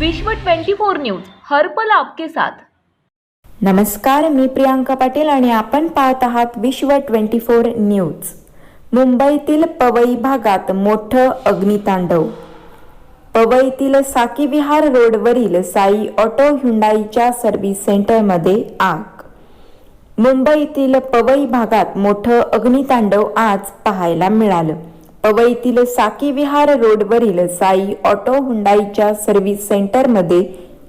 विश्व 24 न्यूज हर्पल आपके साथ. नमस्कार मी प्रियांका पाटील आणि आपण पाहत आहात विश्व ट्वेंटी फोर न्यूज. मुंबईतील पवई भागात मोठं अग्नितांडव. पवईतील साकीविहार रोडवरील साई ऑटो हुंडाईच्या सर्व्हिस सेंटरमध्ये आग. मुंबईतील पवई भागात मोठं अग्नितांडव आज पाहायला मिळालं. पवईतील साकीविहार रोडवरील साई ऑटो हुंडाईच्या सर्व्हिस सेंटरमध्ये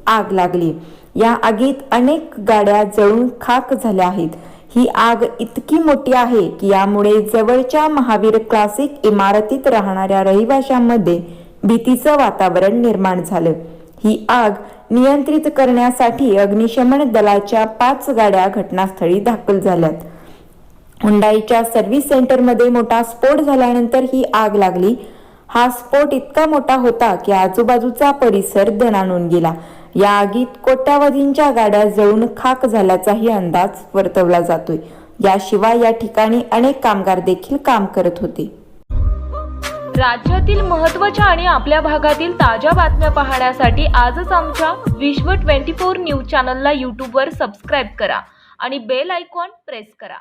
आग लागली. या आगीत अनेक गाड्या जळून खाक झाल्या आहेत. ही आग इतकी मोठी आहे की यामुळे जवळच्या महावीर क्लासिक इमारतीत राहणाऱ्या रहिवाशांमध्ये भीतीचं वातावरण निर्माण झालं. ही आग नियंत्रित करण्यासाठी अग्निशमन दलाच्या पाच गाड्या घटनास्थळी दाखल झाल्यात. हुंडाईच्या सर्व्हिस सेंटरमध्ये मोठा स्फोट झाल्यानंतर ही आग लागली. हा स्फोट इतका मोठा होता की आजूबाजूचा परिसर दणाणून गेला. या आगीत कोट्यावधींच्या गाड्या जळून खाक झाल्याचाही अंदाज वर्तवला जातोय. याशिवाय या ठिकाणी अनेक कामगार देखील काम करत होते. राज्यातील महत्त्वाच्या आणि आपल्या भागातील ताज्या बातम्या पाहण्यासाठी आजच आमच्या विश्व 24 न्यूज चॅनलला यूट्यूबवर सबस्क्राईब करा आणि बेल आयकॉन प्रेस करा.